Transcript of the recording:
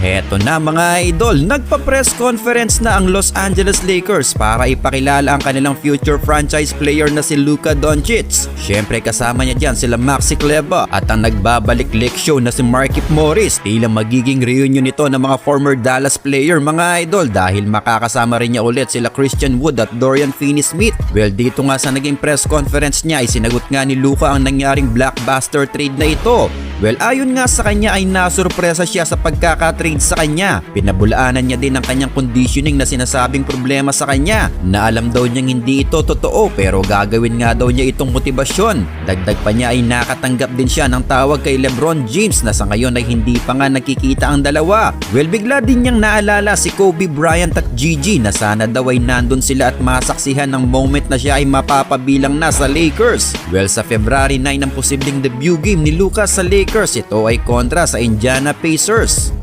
Heto na mga idol, nagpa-press conference na ang Los Angeles Lakers para ipakilala ang kanilang future franchise player na si Luka Doncic. Siyempre kasama niya dyan sila Maxi Kleba at ang nagbabalik leak show na si Markif Morris. Tila magiging reunion ito ng mga former Dallas player mga idol dahil makakasama rin niya ulit sila Christian Wood at Dorian Finney-Smith. Well dito nga sa naging press conference niya ay sinagot nga ni Luka ang nangyaring blockbuster trade na ito. Well ayon nga sa kanya ay nasurpresa siya sa pagkakatrade sa kanya. Pinabulaanan niya din ang kanyang conditioning na sinasabing problema sa kanya na alam daw niyang hindi ito totoo pero gagawin nga daw niya itong motibasyon. Dagdag pa niya ay nakatanggap din siya ng tawag kay Lebron James na sa ngayon ay hindi pa nga nakikita ang dalawa. Well bigla din niyang naalala si Kobe Bryant at Gigi na sana daw ay nandun sila at masaksihan ng moment na siya ay mapapabilang na sa Lakers. Well sa February 9 ang posibleng debut game ni Lucas sa Lakers ito ay kontra sa Indiana Pacers.